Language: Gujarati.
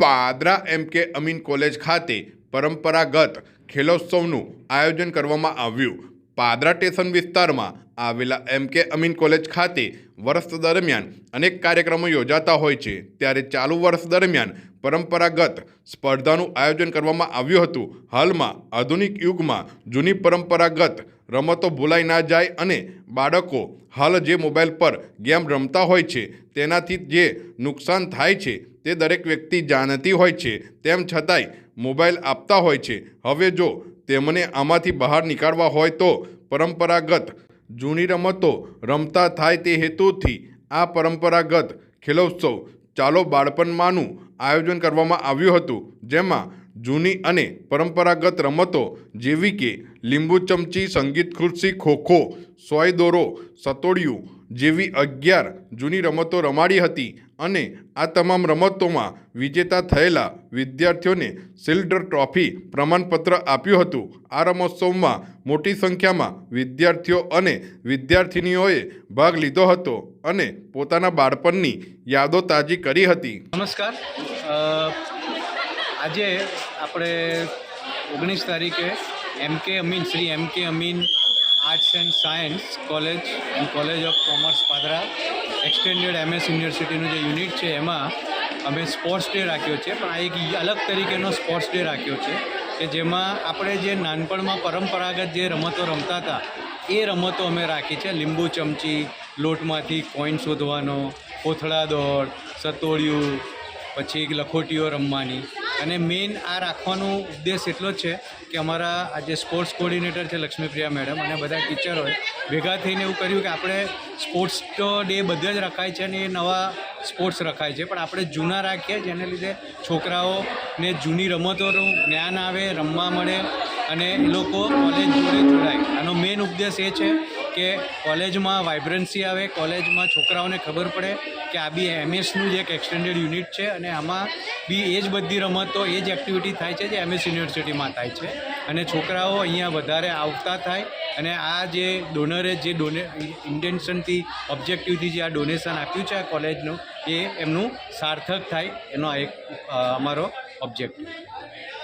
પાદરા એમ કે અમીન કોલેજ ખાતે પરંપરાગત ખેલોત્સવનું આયોજન કરવામાં આવ્યું. પાદરા સ્ટેશન વિસ્તારમાં આવેલા એમ કે અમીન કોલેજ ખાતે વર્ષ દરમિયાન અનેક કાર્યક્રમો યોજાતા હોય છે. ત્યારે ચાલુ વર્ષ દરમિયાન પરંપરાગત સ્પર્ધાનું આયોજન કરવામાં આવ્યું હતું. હાલમાં આધુનિક યુગમાં જૂની પરંપરાગત રમતો ભૂલાઈ ના જાય અને બાળકો હાલ જે મોબાઈલ પર ગેમ રમતા હોય છે, તેનાથી જે નુકસાન થાય છે, તે દરેક વ્યક્તિ જાણતી હોય છે. તેમ છતાંય મોબાઈલ આપતા હોય છે. હવે જો તેમને આમાંથી બહાર નીકાળવા હોય તો પરંપરાગત જૂની રમતો રમતા થાય તે હેતુથી આ પરંપરાગત ખેલોત્સવ ચાલો બાળપણમાંનું આયોજન કરવામાં આવ્યું હતું, જેમાં જૂની અને પરંપરાગત રમતો જેવી કે લીંબુ ચમચી, સંગીત ખુરશી, ખોખો, સોય દોરો, સતોડિયું જેવી અગિયાર જૂની રમતો રમાડી હતી અને આ તમામ રમતોમાં વિજેતા થયેલા વિદ્યાર્થીઓને સિલ્ડર ટ્રોફી પ્રમાણપત્ર આપ્યું હતું. આ રમોત્સવમાં મોટી સંખ્યામાં વિદ્યાર્થીઓ અને વિદ્યાર્થિનીઓએ ભાગ લીધો હતો અને પોતાના બાળપણની યાદો તાજી કરી હતી. નમસ્કાર. આજે આપણે ઓગણીસ તારીખે એમ કે Amin, Shri M K Amin arts and science college and college of commerce Padra, extended MS યુનિવર્સિટીનું જે યુનિટ છે એમાં અમે સ્પોર્ટ્સ ડે રાખ્યો છે. પણ આ એક અલગ તરીકેનો સ્પોર્ટ્સ ડે રાખ્યો છે કે જેમાં આપણે જે નાનપણમાં પરંપરાગત જે રમતો રમતા હતા, એ રમતો અમે રાખી છે. લીંબુ ચમચી, લોટમાંથી કોઈન શોધવાનો, કોથળા દોડ, સતોડિયું, પછી લખોટીઓ રમવાની. અને મેઇન આ રાખવાનો ઉદ્દેશ એટલો જ છે કે અમારા આ જે સ્પોર્ટ્સ કોર્ડિનેટર છે લક્ષ્મીપ્રિયા મેડમ અને બધા ટીચરોએ ભેગા થઈને એવું કર્યું કે આપણે સ્પોર્ટ્સ તો ડે બધા જ રખાય છે અને એ નવા સ્પોર્ટ્સ રખાય છે. પણ આપણે જૂના રાખીએ, જેને લીધે છોકરાઓને જૂની રમતોનું જ્ઞાન આવે, રમવા મળે અને લોકો કોલેજ જોડે જોડાય. આનો મેઇન ઉપદેશ એ છે કે કોલેજમાં વાઇબ્રન્સી આવે કોલેજમાં છોકરાઓને ખબર પડે કે આ બી એમએસનું જ એક એક્સટેન્ડેડ યુનિટ છે અને આમાં બી એ જ બધી રમતો, એ જ એક્ટિવિટી થાય છે જે એમએસ યુનિવર્સિટીમાં થાય છે. અને છોકરાઓ અહીંયા વધારે આવતા થાય અને આ જે ડોનરે જે ડોને ઇન્ટેન્શનથી ઓબ્જેક્ટિવથી જે આ ડોનેશન આપ્યું છે આ કોલેજનું એ એમનું સાર્થક થાય એનો એક અમારો ઓબ્જેક્ટિવ